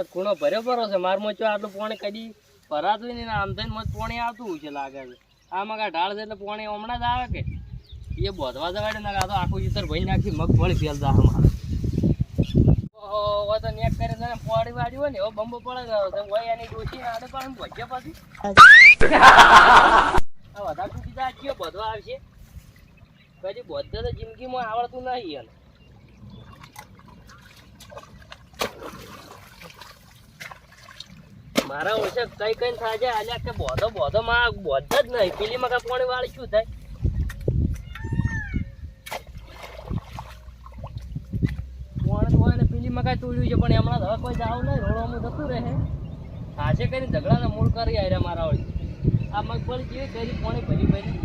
આ ખૂણો ભર્યો ભરો છે. મારમાં ચો આટલું પાણી કદી ભરાતું નહીં આમ થઈને મત પાણી આવતું છે લાગે છે. આમાં કાંઈ ઢાળ છે એટલે પાણી હમણાં જ આવે કે? એ બોધવા જવાડે ને આ તો આખું ચિત્ર ભરી નાખી મગફળી ફેલતા અમારે તો નેટ કરે પાણી વાળી હોય ને એવો બંબો પડે હોય એની ડોસી આડે પણ ભજ્યા પછી. વધારે જિંદગીમાં આવડતું નહીં એને. મારા ઓછે કઈ કઈ થાય છે આજે કે બોધો બોધો માં બોધ જ નહીં. પેલી માં પાણી વાળી શું થાય? પાણી હોય ને પેલી માં તોડ્યું છે, પણ હમણાં હવે કોઈ જાવ નહીં રોડોમાં જતું રહે. આજે કરીને ઝઘડાને મૂળ કરી આવ્યા મારા વળી આ મગફળી કેવી કરી, પાણી ભરી ભરી.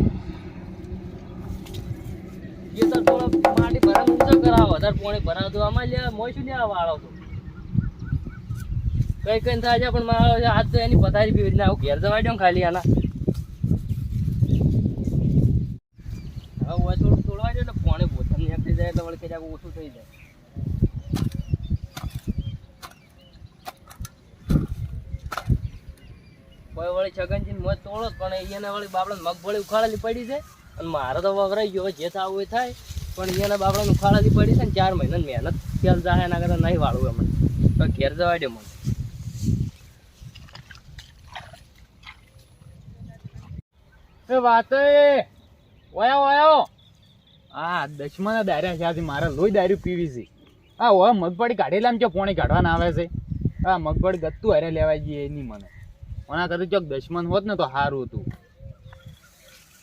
તો થોડો માટી ભરાનું ઊંચો કરાવો? વધારે આમાં લે મોય શું લેવા વાળો છું? કઈ કઈ થાય છે, પણ મારો હાથ તો એની પથારી પીવી ના હું ઘેર જવા દો ખાલી આના. હવે તોડવા દો એટલે પાણી પોતાને નીકળી જાય, એટલે વળી કદાચ ઓછું થઈ જાય. કોઈ વળી છગનજી મત તોડો પણ એને વળી બાપડે મગફળી ઉખાડેલી પડી છે, અને મારે તો વગરાઈ ગયો જે થવું એ થાય, પણ એના બાપડા ઉખાડેલી પડી છે ને ચાર મહિના મહેનત ફેલ જાય એના કરતાં નહીં વાળવું એમને તો ઘેર જવા દે મને એ વાત ઓયા ઓયો. આ દશમાના દાર્યા છે આજે મારે લોહી દારૂ પીવી છે. આ ઓય મગફળી કાઢેલા એમ ચો પોણી કાઢવાના આવે છે? આ મગફળી ગત્તું હારે લેવાય જઈએ એની મને. ઓના કરતા ચોક દશમન હોત ને તો સારું હતું.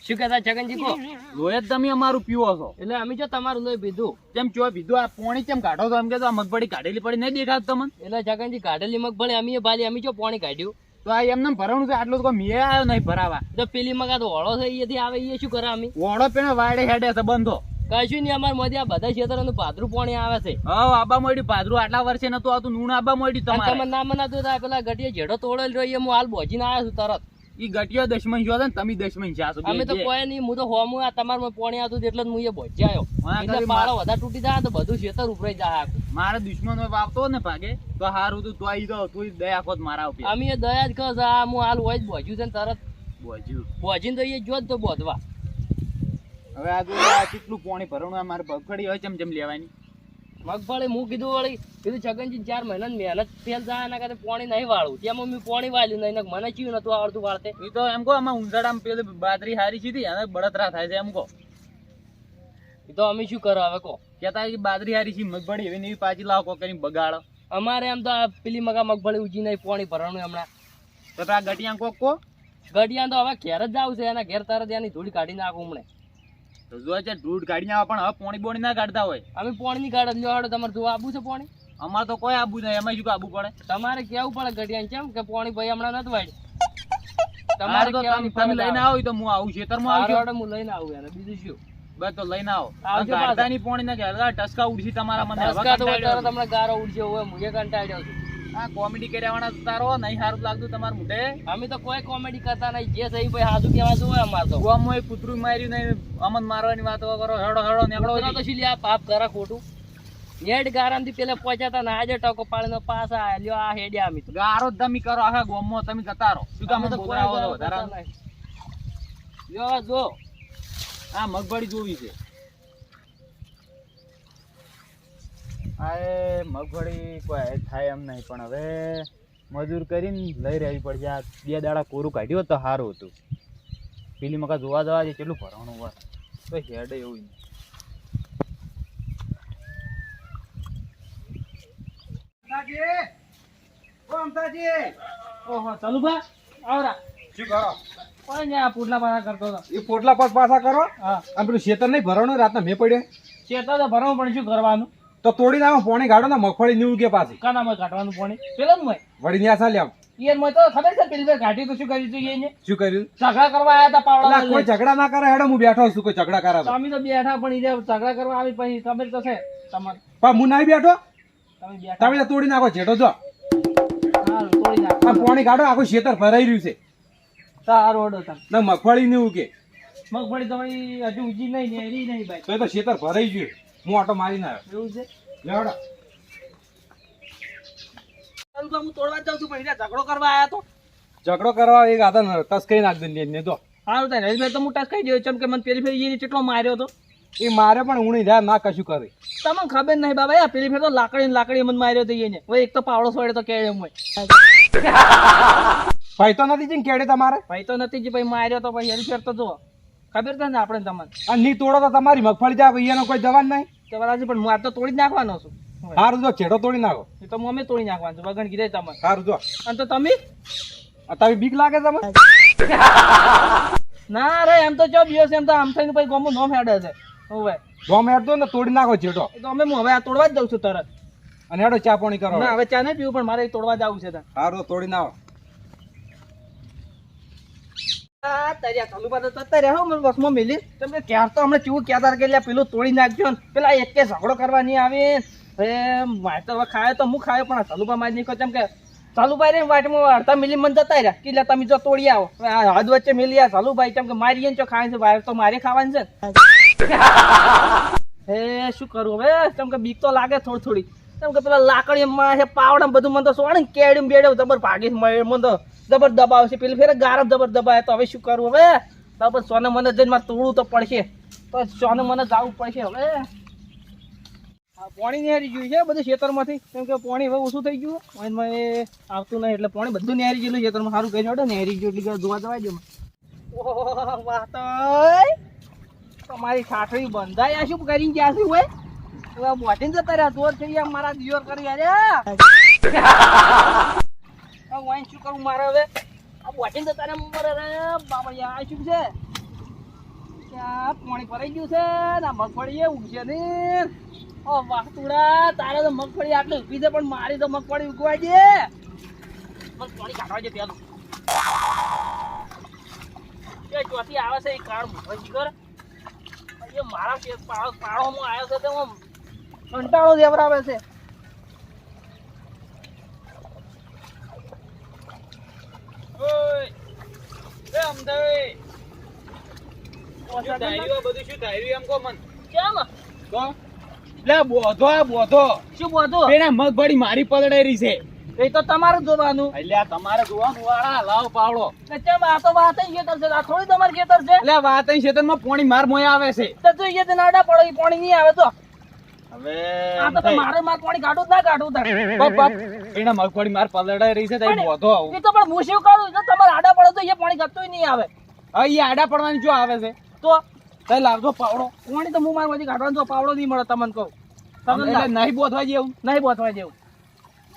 શું કહેતા છગનજી કો લોહી જ તમે અમારું પીવો છો. એટલે અમે જો તમારું લોહી પીધું. કેમ ચો પીધું આ પોણી કેમ કાઢો છો? એમ કે તો આ મગફળી કાઢેલી પડી નહીં દેખાતું તમને? એટલે છગનજી કાઢેલી મગફળી અમે ભાલી અમે જો પાણી કાઢ્યું. તો આ એમને ભરવાનું છે આટલું તો મેં આવ્યો નહીં ભરાવા. તો પેલી મગા તો ઓળો છે એથી આવે એ શું કરે અમે ઓળો પેણે વાડે હેડે છે બંધો. કશું નહીં અમારે મોદી આ બધા ક્ષેત્રોનું પાદરું પાણી આવે છે. હા આબા મોડી પાદરું આટલા વર્ષે નતું આવતું નૂણ આબા મળ્યું તમારે. તમે ના મના તો પેલા ગટીએ જેડો તોડેલ રહ્યો હું હાલ બોજીને આવ્યો છું તરત. ઈ ગટિયો દશમન જો છે ને તમે દશમન છે અમે તો કોઈ નહીં હું તો હોમું આ તમારે પોણી આવતું એટલે હું એ બોજી આવ્યો. હા, પાળો વધારે તૂટી જાય તો બધું ક્ષેત્ર ઉપરાઈ જાય મારા દુશ્મન હોય વાપતો ને ભાગે તો હારું તું તો આવી જાવ તું દયા ખોત મારા ઉપર. અમે દયા જ કહો આ હું હાલ હોય જ બોજ્યું છે તરત. બોજ્યું. બોજીને તો એ જો તો બોધવા. હવે આ જો કેટલું પોણી ભરવાનું આ મારે ભગફળી હોય ચમ ચમ લેવાની? મગફળી હું કીધું વળી કીધું છગનજી ચાર મહિના મહેનત ફેલ જાય એના કરતા પોણી નહીં વાળું. ત્યાં મમ્મી પોણી વાળ્યું નહીં મને ચીયું નતું આવડતું વાળતે. એ તો એમ કહો આમાં ઉંધાડામાં પેલી બાદરી હારી સીધી અને બળતરા થાય છે એમ કહો. એ તો અમે શું કરો હવે કહો કહેતા કે બાદરી હારી છે મગફળી એવી એવી પાછી લાવો કોક કરીને બગાડો. અમારે એમ તો આ પેલી મગા મગફળી ઉજી નહીં પાણી ભરવાનું હમણાં. તો આ ગટિયા કોક કો? ગઢિયા તો હવે ઘેર જ આવશે એના ઘેર તરત એની ધૂળ કાઢી નાખું હમણે. તો જો છે ધૂળ કાઢી આવે પણ હવે પોણી બોણી ના કાઢતા હોય. અમે પોણી ની કાઢ લ્યો હાડો તમારે જોવા આબુ છે પોણી? અમારે તો કોઈ આબુ નહીં એમાં શું આબુ પડે? તમારે કેવું પડે ગઢિયા કેમ કે પોણી ભાઈ હમણાં નથી વાળી? તમારે તો તમે લઈને આવો તો હું આવું ખેતરમાં હાડો હું લઈને આવું એને બીજું શું? બસ તો લઈને આવો. આવજો ની પોણી ના કે ટસકા ઉડશી તમારા મને. ટસકા તો હોય તમને ગારો ઉડશે હોય મુજે કંટાળ્યો છું. આ કોમેડી કર્યા વાળા તારો નહીં સારું લાગતું તમારું મુઢે. અમે તો કોઈ કોમેડી કરતા નહીં. જે સહી ભાઈ હાજુ કહેવા જોવે અમાર તો. ગોમમાં હોય કૂતરું માર્યું નહીં અમન મારવાની વાતો કરો હેડો હેડો નીકળો તો શું લ્યા પાપ કરે ખોટું. નેટ ગારામથી પેલા પહોંચ્યા ને આજે ટકો પાડીને પાછા આયા. લ્યો આ હેડ્યા અમે ગારો જ તમે કરો આખા ગોમમાં તમે જતા રહો. શું કામ તો વધારે. લ્યો જો. આ મગફળી જોવી છે. આ એ મગફળી કોઈ થાય એમ નહીં પણ હવે મજૂર કરીને લઈ રહેવી પડશે. આ બે દાડા કોરું કાઢ્યું હતું તો સારું હતું. પેલી મકા જોવા જવા છે કેટલું ભરવાનું હોય. તો હેડ એવું નહીં. ઓહો ચાલુ ભા આવરા. શું કરો? પુટલા પાછા કરતો હતો. એ પોટલા પાસ પાછા કરો. પેલું શેતર નહીં ભરવાનું રાતના મેં પડ્યો. શેતર તો ભરવું પણ શું કરવાનું? તો તોડી નાખો પોણી કાઢો ને મગફળી નીવું કે પાછી. કાનામાં કાઢવાનું પોણી. પેલા મય વળી ન્યા સા લેવ ઈયર મય તો ખબર છે પેલી કાઢી તો શું કર્યું તું એને શું કર્યું? ઝઘડા કરવા આયા તા પાવડા કોઈ ઝઘડા ના કરે હેડો હું બેઠો છું કોઈ ઝઘડા કરે તમે તો બેઠા પણ ઈ ઝઘડા કરવા આવી પછી ખબર તો છે તમારે. પણ હું નહીં બેઠો? તમે બેઠા. તમે તોડી નાખો જેઠો જો. સારું તોડી નાખો. પોણી કાઢો આખું શેતર ભરાઈ રહ્યું છે. સારું ઓડો તમે. ને મગફળી નીવું ઉગે મગફળી તમારી હજુ ઉજી નહીં ને એરી નહીં ભાઈ. તો તો શેતર ભરાઈ ગયું. હું આટો મારીને આવ્યો. એવું છે? લેવડો હું તોડવા જાઉં છું પણ ઝઘડો કરવા આયા તો. ઝઘડો કરવા એક આદા તસ્કરી નાખ દે ને તો સારું થાય રજભાઈ તો હું ટચ ખાઈ ગયો ચમ કે મને પેલી ફેર એને કેટલો માર્યો હતો એ મારે પણ ઉણી જાય ના કશું કરે. તમને ખબર નહીં બાબા યાર પેલી ફેર તો લાકડી ને લાકડી મને માર્યો હતો એને. એક તો પાવડો સોડે તો કે એમ હોય. ભાઈ તો નથી જઈને કેડે તમારે? ભાઈ તો નથી જી ભાઈ માર્યો તો ભાઈ હેલ્પ કરતો જો ખબર છે ને આપણે તમને? આ ની તોડો તો તમારી મગફળી જાય એનો કોઈ જવાન નહીં. તો બરાબર પણ હું આ તો તોડી જ નાખવાનો છું. સારું જો છેડો તોડી નાખો. એ તો અમે તોડી નાખવાનું છું વગણ કીધે તમે સારું જો. અને તો તમે? તમે બીક લાગે તમે ના રે એમ તો ચો બીઓ છે એમ તો આમ થઈને પછી ગોમો નોમ હેડે છે. હવે ગોમ હેડતો ને તોડી નાખો છેડો. તો અમે હું હવે આ તોડવા જ દઉં છું તરત. અને હેડો ચા પાણી કરો ના હવે. ચા નહીં પીવું પણ મારે તોડવા જ આવું છે સારું તોડી નાખો આ તર્યા ચાલુ પાછો જતા હો મને બસમાં મિલી. તમે ક્યાર તો હમણાં ચેવું કહેતા હતા કે પેલું તોડી નાખજો ને. પેલા એક કે ઝઘડો કરવા નહીં આવે. હે મારે તો હવે ખાયો તો હું ખાયો પણ આ ચાલુપા મારી કેમ કે ચાલુભાઈ રે વાટમાં અડધા મિલી મન જતા રહ્યા. કે તમે જો તોડી આવો. હદ વચ્ચે મિલી આ કેમ કે મારી એને ખાવાનું છે તો મારે ખાવાનું છે. હે શું કરું હવે? કેમ કે બીક તો લાગે થોડી થોડી. કેમ કે પેલા લાકડીમાં છે પાવડા બધું મને તો ને કેડ્યું બેડ્યું જબર ભાગી મને તો જબર દબાવ છે. પેલી ફેર ગારમ જબર દબાવે. તો હવે શું કરવું હવે? તો પછી સોને મને જઈને મારે તોડવું તો પડશે. તો સોને મને જવું પડશે હવે. પાણી નેરી ગયું છે બધું ખેતરમાંથી. કેમ કે પાણી હવે ઓછું થઈ ગયું. એ આવતું નહીં એટલે પાણી બધું નેરી ગયેલું ખેતરમાં સારું કહી જોડે નેરી ગયું એટલે જોવા જવાય દે ઓહો વાત તમારી સાઠડી બંધાય. શું કરીને ગયા શું હોય બોટીને જતા રહ્યા, જોર થઈ ગયા, મારા દિયોર કરી અરે શું કરું મારે હવે? આ બોટીને જતા રહ્યા, મરે રે બાબા યાર શું છે? પાણી ભરાઈ ગયું છે? ના મગફળી એ ઉગશે ને ઓ વાતુડા તારે તો મગફળી આટલી ઊભી છે, પણ મારી તો મગફળી ઉગવા દે. મને કાઢવા દે પેલું. એ ચોથી આવે છે, એ કાળ મોઢો કર એ મારા પાળોમાં આવ્યો છે, તો કંટાળો જેવરાવે છે. એ મારી પલળેરી છે. એ તો તમારે જોવાનું. એટલે તમારે જોવાનું વાળા લાવ પાવડો. કેમ આ તો વાત ખેતર છે. આ થોડી તમારું ખેતર છે? એટલે વાત અહીં ખેતરમાં પાણી માર મોય આવે છે. તો નાડા પડો ઈ પાણી નહીં આવે તો. હવે આ તો મારે માર પાણી કાઢું ના કાઢું તારે. પપ, પપ. એને મગફળી માર પલળેરી છે તો એ બોધો એ તો પણ હું શું કરું? જો તમારે આડા પડો તો એ પાણી ગતું નહીં આવે. હવે ઈ આડા પડવાની જો આવે છે. તો? તઈ લાવજો પાવડો. પાણી તો હું મારમાંથી કાઢવાનું પાવડો નહીં મળે તમને કહું. તમને નહીં બોધવા જેવું. નહીં બોથવા જેવું.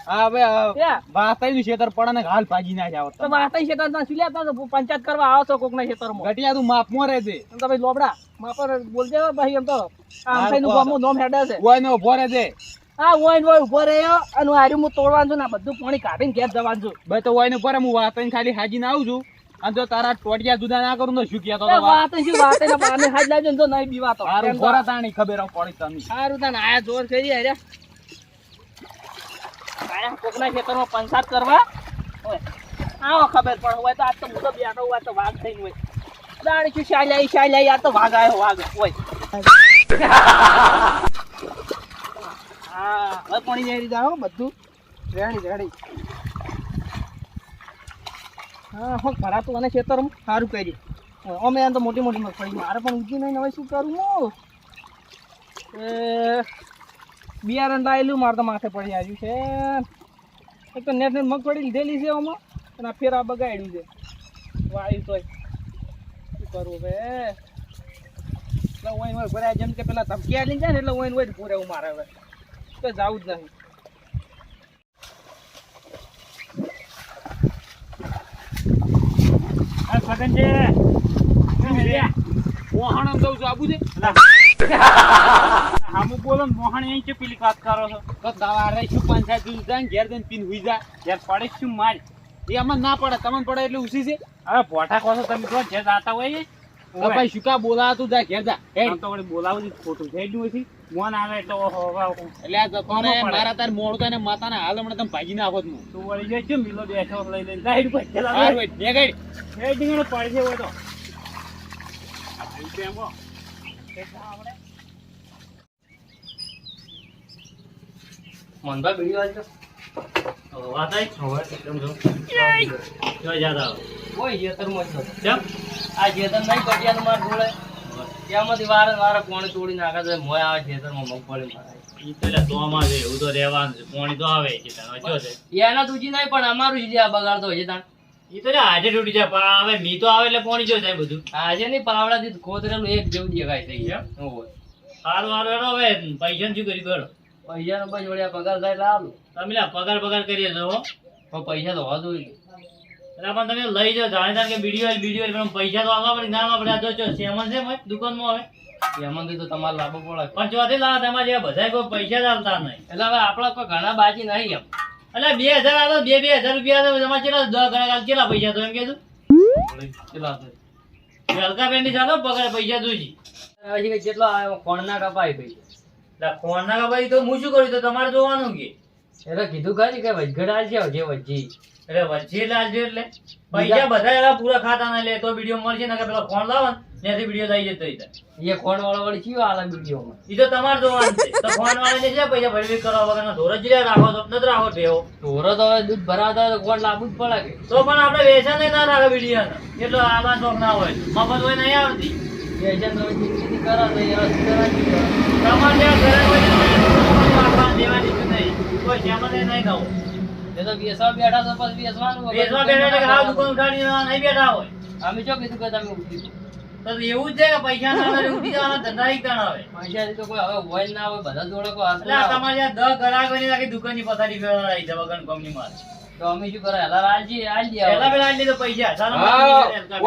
હા ભાઈ? વાતાઈ ખેતર પડે ને હાલ ભાજી ના જાવ તો વાતા ખેતર ના સિલ્યા તો પંચાયત કરવા આવો છો કોકના ખેતરમાં. ઘટિયા તું માપમાં રહે છે એમ લોબડા માપર બોલજે ભાઈ એમ તો. આમ હાલ થઈને કહો. ગામનું હેડે છે. ઓય ને ઊભો રહે છે આ ઓઈન ઊભો રહ્યો અને હાર્યું હું તોડવાનું છું ને બધું પાણી કાઢીને ઘેર જવાનું છું. ભાઈ તો ઓય ને ઉપર હું વાતાઈ ખાલી હાજી ના આવું છું. અને જો તારા ટોટિયા જુદા ના કરું તો શું કહેતો વાત? શું વાત બાને લાવજો તો નહીં બીવાતો. એમ તો. તાણી ખબર પડી તમે સારું તને આયા જોર કરી અરે આયા કોકના ખેતરમાં પંચાયત કરવા હોય. આવો ખબર પણ હોય તો આજ તો મોટો બેઠો હોય તો વાઘ થઈને હોય. દાણી શું શાલ્યા શાલ્યા આ તો વાઘ આવ્યો વાઘ હોય. હા, હવે પાણી નેરી જાઓ બધું રેડી રેડી. હા, હું ભરાતું અને ખેતર સારું કર્યું અમે એમ તો મોટી મોટી મગફળી, મારે પણ ઊંચી નહીં, હવે શું કરું હું? એ બિયારણ લાયેલું મારે તો માથે પડી આવ્યું છે. એક તો નેટ નેટ મગફળી લીધેલી છે આમાં અને આ ફેરા બગાડ્યું છે. વાયુ તોય. શું કરવું હવે? એટલે ઓઈન હોય ભરાય જેમ કે પેલા ધમકી આવી જાય ને એટલે ઓઈન હોય પૂરે હું મારે હવે. તો જવું જ નહીં. આ સગન છે. મોહણ આમ દઉં છું આબુ છે? હામુ બોલો ને મોહણ અહીં છે પેલી વાત કરો છો. તો તારે શું પંચાયત જુદું જાય ને ઘેર જઈને પીને હુઈ જા યાર પડે શું માર? એ આમાં ના પડે તમને પડે એટલે ઉસી છે. હવે ભોઠા કહો છો તમે જો જે જાતા હોય એ. તો ભાઈ શું કા બોલાવા તું જા ઘેર જા. આમ તો વળી બોલાવું ખોટું થઈ ગયું છે. મોન આવે એટલે એટલે આ જતો ને મારા તાર મોડું થાય ને માતાને હાલ હમણાં તમે ભાજી નાખો હું તું વળી જાય છે મિલો બેઠો લઈ લઈને હાર ભાઈ ને ગાડી એ ડીંગણો પડશે હોય તો. આ ભાઈ તો એમ કહો. મનભાઈ બીડી વાળજો વાત આવી? કેમ છો? જો યાદ આવે. કોઈ ખેતરમાં જ નથી. કેમ? આ ખેતર નહીં કટિયાનું માર જોડે ત્યાંમાંથી વારે વારે પોણી તોડી નાખે મોય આવે ખેતરમાં મગફળી ભરાય ઈ તો એટલે ચોમાં છે, એવું તો રહેવાનું છે. પોણી તો આવે છે. જો છે. એના તુજી નહીં પણ અમારું જ આ હોય છે તાણ એ તો આજે તૂટી જાય પણ હવે મી તો આવે એટલે પોણી જો થાય બધું આજે નહીં પાવડાથી ખોતરેલું એક જેવું દેખાય થઈ ગયા સારું સારું હેડો હવે પૈસા શું કરી કરો પૈસા નો બસ વળ્યા પગાર થાય લાવું તમે પગાર પગાર કરીએ છો હો. પણ પૈસા તો હોતું જ એટલે પણ તમે લઈ જાઓ જાણે તાણ કે બીડીઓ બીડીઓ પણ પૈસા તો આવવા પડે ના પડે. આ જો સેમન છે દુકાનમાં હવે એમાંથી તો તમારે લાભો પડે. પણ ચોથી લાવો તમારે જે બધા કોઈ પૈસા જ આલતા નહીં. એટલે હવે આપણા કોઈ ઘણા બાકી નહીં એમ. એટલે બે હજાર આલો બે બે હજાર રૂપિયા આલો તમારે કેટલા દસ આલો, કેટલા પૈસા તો એમ કીધું કેટલા હલકા પેન્ડી ચાલો પગાર પૈસા જોઈજી હવે કે જેટલો આવ્યો કોણના કપાય પૈસા. ફોન ના ભાઈ તો હું શું કર્યું તો તમારે જોવાનું કે. એટલે કીધું ખાલી કે વચગડ આલશે જે વચ્ચી એટલે વચ્ચે લાલજો એટલે. પૈસા બધા એલા પૂરા ખાતા ના લે તો વીડિયો મળશે ને કે પેલો ફોન લાવો ને ત્યાંથી વીડિયો લઈ જતો એ ફોન વાળો વળી કયો આલા વીડિયો માં ઈ તો તમારે જોવાનું છે. તો ફોન વાળાને છે પૈસા ભરવી કરવા વગર ધોરજ જ રાખો તો નથી રાખો ટેવો. ઢોરો તો હવે દૂધ ભરાવતા હોય તો કોણ લાવવું જ પડે તો પણ આપણે વેચાણ ના રાખે વીડિયો એટલો આવા શોખ ના હોય. મફત હોય નહીં આવતી. ને બેઠા દુકાન હોય અમે ચો કીધું કે તમે ઉઠી છે કે પૈસા ના આવે પૈસાથી તો હવે હોય ના હોય બધા જોડે કોઈ હાથ ના. તમારે જ્યાં દસ ગ્રાહક હોય ને આખી દુકાનની પથારી જવા છે વગર કંપનીમાં તો અમે શું કરે? હલાર આલજી આલજી હવે. પેલા આટલી તો પૈસા. ચાલો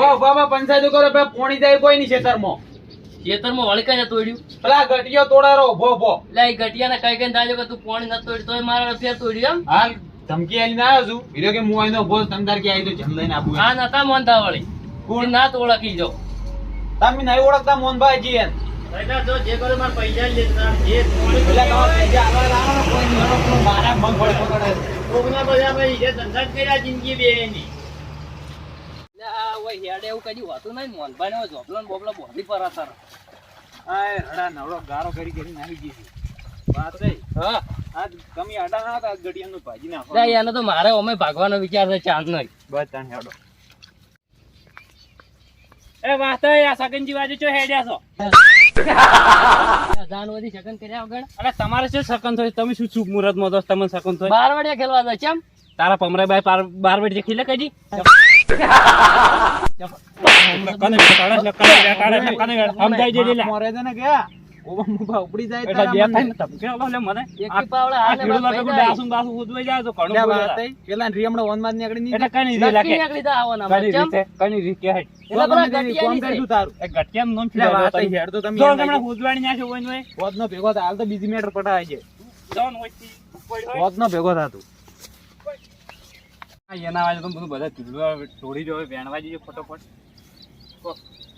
ઓ બાબા પંચાયત કરો પે પોણી જાય કોઈ નહીં ખેતરમાં. ખેતરમાં વળી કઈ તોડ્યું. પેલા ગટિયો તોડારો ભો ભો એટલે એ ગટિયાને કઈ કઈ દાજો કે તું પોણી નથી તોડ્યું તોય મારા ફેર તોડ્યું એમ? હાલ ધમકી આલીને આવ્યો છું. હીરો કે હું આઈનો બોસ તમદાર કે આવી તો જમ લઈને આપું. આ નતા મોનતા વળી. કોણ? ના તો ઓળખી જો તમે નહીં ઓળખતા મોહનભાઈ જી એમ. પૈસા જો જે કરો મારે પૈસા લેતા જે પેલા તમારા પૈસા આગળ લાવો કોઈ મારા મગફળી પકડે. છે. કોકના બધા ભાઈ જે ધંધા કર્યા જિંદગી બે એની એટલે આ ઓય હેડે એવું કદી હોતું નહીં મોનભાઈ ઝોપલો ને બોપલો બોધી પર અસર આય રડા નવરો ગારો કરી કરી નાખી દીધી વાત હા. આ તમે આડા ના હતા ગડિયાનું ભાજી નાખો એને તો મારે અમે ભાગવાનો વિચાર છે ચાંદ નહીં બસ તાણ હેડો. એ વાત આ સગનજી બાજુ ચો હેડ્યા છો? વધી શકન કર્યા વગર? અરે તમારે શું શકન થયું? તમે શું શુભ મુહૂર્તમાં દોસ્ત તમને શકન થયું? બાર વડિયા ખેલવા દો ચમ. તારા પમરાભાઈ પાર બાર બેટ ખીલે કજી મોરે છે ને કે ઓબા ઉપડી જાય તારા મને. એકી પાવડા હાલે બસ ભાઈ જાય. લે વાત થઈ. પેલા ને નીકળી તા આવવાના. ચમ? એટલે પેલા વાત હેડ તો તમે લાગી. પોતનો ભેગો થાય. હાલ તો બીજી મેટર પટાય છે. ભેગો એના વાજે તો બધું બધા ચૂલવા તોડી જો વેણવા જઈએ ફટોફટ.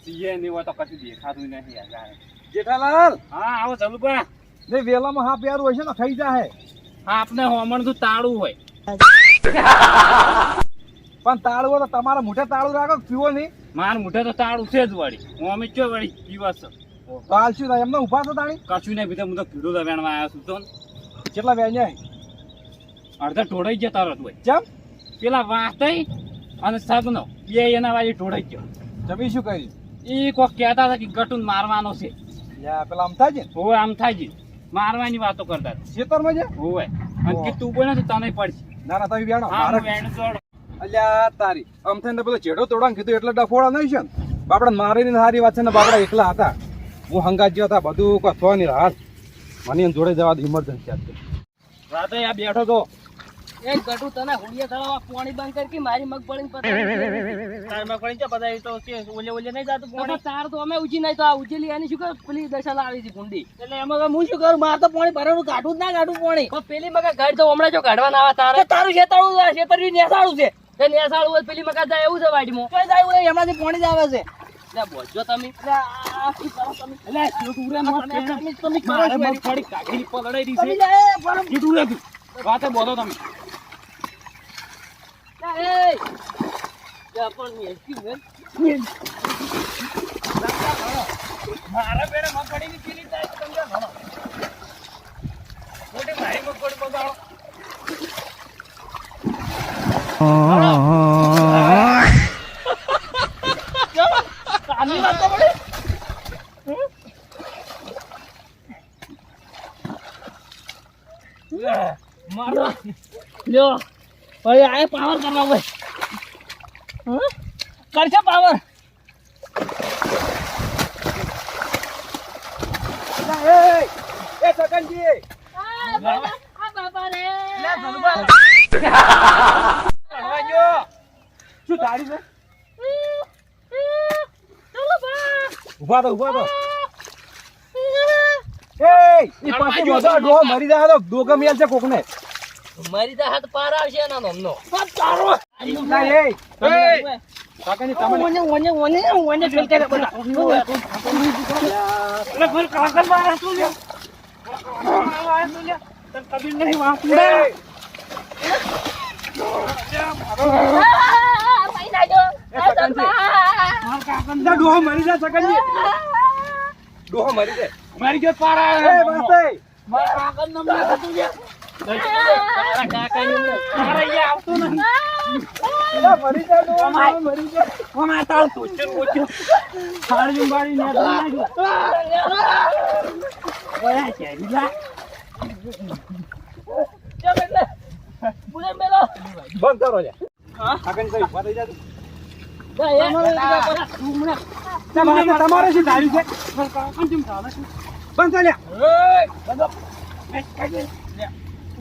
સીએ નહીં હોય તો કશું દેખાતું નથી યાર. જેઠાલાલ? હા આવો ચાલુ પા ને વેલામાં હાફ યાર હોય છે ને ખાઈ હા આપને હોમણ તો તાળું હોય. પણ તાળું હોય તો તમારા મોઢે તાળું રાખો પીવો નહીં? માર મુઠે તો તાળું છે જ વળી. હું અમે ચો વળી પીવા છો? તો હાલ શું થાય? એમને ઊભા છો તાણી? કશું નહીં બીજા હું તો પીડો વેણવા આવ્યો છું તો કેટલા વ્યાજ્યા અડધા ઢોળાઈ ગયા તારો હોય ચમ? પેલા વાતઈ અને સગનો બે એના વાજે ઢોળાઈ ગયો. તમે શું કર્યું? એ કોક કહેતા હતા કે ગટુન મારવાનો છે. પેલા છે ને? હોવે છે. મારવાની વાતો કરતા. ખેતરમાં છે? હોવે અને કે તું બોલે તો તને પડશે. ના ના તમે હા મારે હું વેણ અલ્યા તારી. આમ થઈને પેલો ચેડો કીધું એટલે ડફોડા નહીં છે ને? બાપડા મારીને સારી વાત છે ને બાપડા એકલા હતા. હું હંગાત જેવા હતા બધું કોઈ થવા નહીં રાહત. મને જોડે જવા ઇમરજન્સી હતી રાતે આ બેઠો તો એ ગટુ તને હુડિયા થળાવા પાણી બંધ કરી મારી મગફળી ઓલે ઓલે નહીં જાતું પાણી? તાર તો અમે ઉજી નહીં તો આ ઉજેલી એની શું કર? પેલી દશા લાવી હતી કુંડી. એટલે એમાં હું શું કરું? મારે તો પાણી ભરવાનું કાઢું જ ના કાઢું પાણી. પેલી મગા ગાડી તો હમણાં જો કાઢવાના આવે તારે. તારું શેતાળું છે, શેતરવી નેસાળું છે. તે નેસાળું હોય પેલી મગા જાય એવું છે વાડીમાં. કોઈ જાય હોય એમનાથી પાણી જ આવે છે. એટલે બોજો તમે. એટલે આ શું કરો તમે? તું તમે- તમે- તમે કરો છો. મગફળી પલળાઈ રહી તમે છે કીધું નથી વાતે બોલો તમે. એ ત્યાં પણ નેસકી મેલ. મારા બેડે મગફળી ની પીલી થાય તો તમે જાણો. મોટી મારી મગફળી બગાડો આની વાત પડે મારો લ્યો હવે આ પાવર કરવા ભાઈ હં? કરશે પાવર એ સગનજી. શું તારી છે? ઊભા તો ઊભા તો એ ઈ પાછી મરી જાય તો ડોગા મેલ છે કોકને. મારી તો હાથ પાર આવશે એના નામનો તારો. એ એ કાકાની તમને ઓને ઓને ઓને ઓને ફેલ કરે બધા અરે ફેર કાકર મારા તું લે કબીર નહીં વાંકુડા ના ડોહો મરી જાય મરી ગયો પારા એ વાસે મારા કાકર નામ તું બંધ કરો તમારે શું ધાર્યું છે? બંધ ચાલ્યા.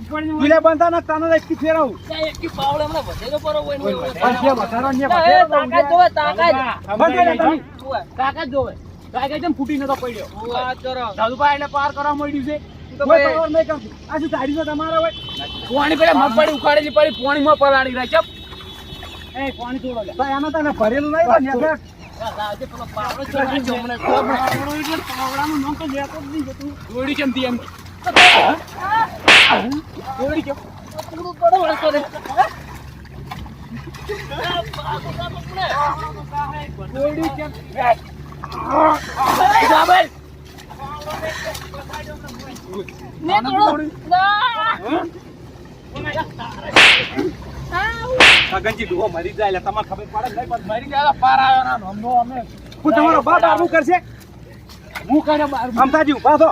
તુલે બંધા ના તાનો એક ફેરવું. એકથી પાવડે હમણાં વધેલો પરો હોય ને પણ જે વધારો ને એ, વધારો તાકાત જોવે, તાકાત. બંધ તમે જ જોવે. કાકા જેમ ફૂટી નતો પડ્યો. વાત કરો. દાદુભાઈ એટલે પાર કરવા મળ્યું છે. છે પોણી પેલા મગફળી ઉખાડેલી પડી પોણીમાં પલાળી રહી ચપ એ પાણી તો એમાં તને ભરેલું નહીં પેલો પાવડો કેમ તી એમ? સગનજી ડોહો મરી જાય એટલે તમારે ખબર પડે નહીં પણ મારી ગયા પાર તમારો બાપ આવું કરશે? હું બાર મમતાજી ઊભા થો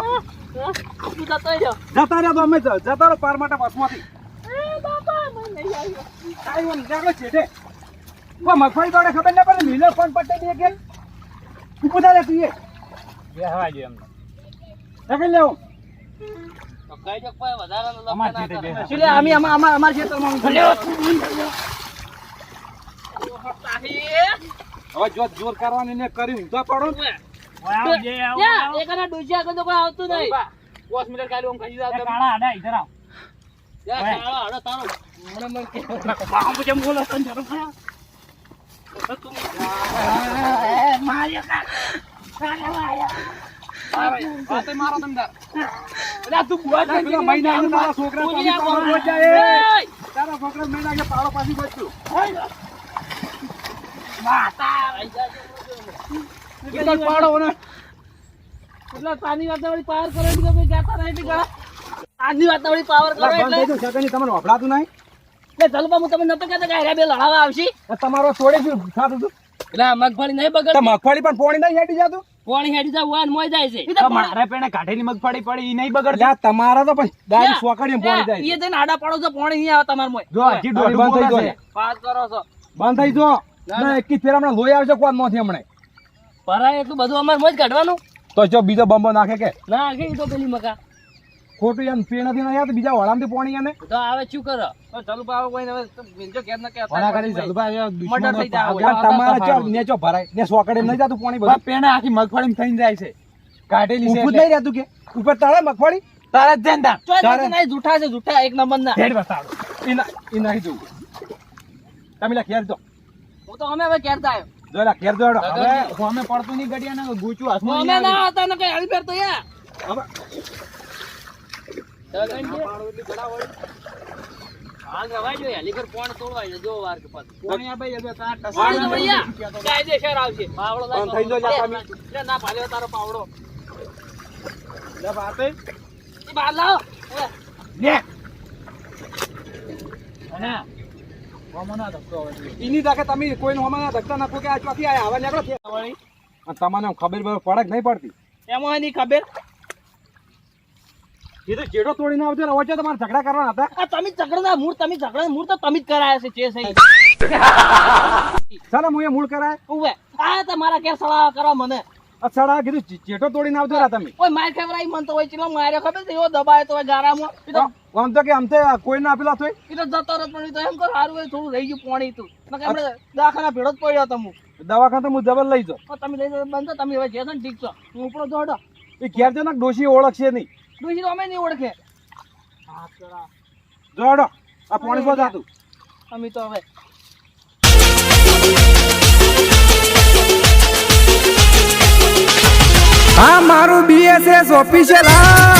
જતો રહ્યો. અમે જતા રહો પાર માટે બસમાંથી. મગફળી તોડે ખબર ના પડે. મિલર ફોન પટ્ટે દે કે ઊભું થાય લે બેહવા જો એમને સગન લેવું. અમાર ખેતરમાં જોર કરવાની ને કરી ઊંધા પડો ને. યા, એક આગળ તો કોઈ આવતું નહીં. પોસ મિનિટ કાઢી ઓમ ખાઈ જાવ કાળા આડા ઇધર આવ કાળો, તારો. મને મન કે- વાતે મારો તમદાર અલ્યા તું બુઆ ના, પેલા મહિના છોકરા તું જી પાછી આ પાડો જાય એ. એય! તારા છોકરા મહિના પાડો પાછી બચ્યું. કેટલા પાડો ને? એટલે તાની વાતાવળી પાવર કરે એટલે કોઈ કહેતા નહીં બી ગળા. તાની વાતાવળી પાવર કરે બંધ એટલે સગનજી, તમને વફડાતું નહીં. એટલે જલબા હું તમને નતો કહેતો કે બે લડાવા આવશે? તમારો છોડે શું થતું તું એટલે મગફળી નહીં તો મગફળી પણ પોણી નહીં હેડી જાતું? પોણી હેડી જાય વાન મોય જાય છે. તો મારા પેણે કાઢેલી મગફળી પડી ઈ નહીં બગડ જા તમારા તો પણ ડાયરેક્ટ સોકડી પોણી જાય ઈ જઈને આડા પાડો છો પોણી નહીં આવે તમાર મોય. જો હજી દોઢ બંધ થઈ ગયો. પાસ કરો છો. બંધ થઈ જો. ના એકી ફેર હમણાં લોહી આવશે કોણ નોથી હમણાં? ભરાય એટલું બધું અમારે મોજ કાઢવાનું? તો જો બીજો બંબો નાખે કે? ના નાખે તો પેલી મકા. ખોટું એમ પી નથી ના યાર બીજા વળામથી પોણી એને. તો આવે શું કરો? ચાલુ પાવો કોઈ ને જો કેમ ના ઓના કરી જલભાઈ મટર થઈ જાય તમારે ચો ને ચો ભરાય ને સોકડે નહીં જાતું પોણી બધું? પેણે આખી મગફળી થઈને જાય છે. કાઢેલી છે નહીં રહેતું કે? ઉપર તાળે મગફળી? તારે જ ધ્યાન તારે- નહીં જૂઠા છે જૂઠા એક નંબર ના હેડ બતાડો ઈ ના- ઈ નહીં જોઉં તમે લખ્યા ઘેર હું તો અમે હવે કેરતા આવ્યો. લા ઘેર હેડો. હવે સામે પડતું નહીં ગડિયા ને ગૂંચું અમે નહીં ના. હતા ને કઈ હલફેર ફેર તો યા. હવે પાવડો એની દાખે તમે કોઈને હમણાં ધક્કા નાખો કે આ ચોથી આ આવા નીકળો છે તમને ખબર પડે નહીં પડતી. એમાં એની ખબર? કીધું જેડો તોડીને આવજો ને વચ્ચે તમારે ઝઘડા કરવાના હતા. આ તમે ઝઘડાના મૂળ તમે ઝઘડા મૂળ તો તમે જ કરાયા છે જે સહી ચાલો હું એ મૂળ કરાય. ઉવે આ તમારા ઘેર સળા કરવા મને. અચ્છા કીધું ચેટો તોડી તોડીને આવજો રા તમે. ઓય માર ખવરાઈ મન તો હોય ચલો માર્યો ખબર છે? એવો દબાય તો ગારામાં. આમ તો કે આમ તો કોઈ ના પેલા થોય એ તો જતો રત પણ તો એમ કર સારું હોય થોડું રહી ગયું પાણી તું. આપણે દવાખાના ભેળો જ પડ્યો તમુ દવાખાને તો હું જબર લઈ પણ તમે લઈ જાવ બંધ તમે હવે જે છે ને ઠીક છો. હું ઉપરો દોડો એ ઘેર જનક ડોશી ઓળખશે નહીં. ડોશી તો અમે નહીં ઓળખે. જોડો આ પાણી પર જાતું અમે તો હવે હા મારું બીએસએસ ઓફિસિયલ હા.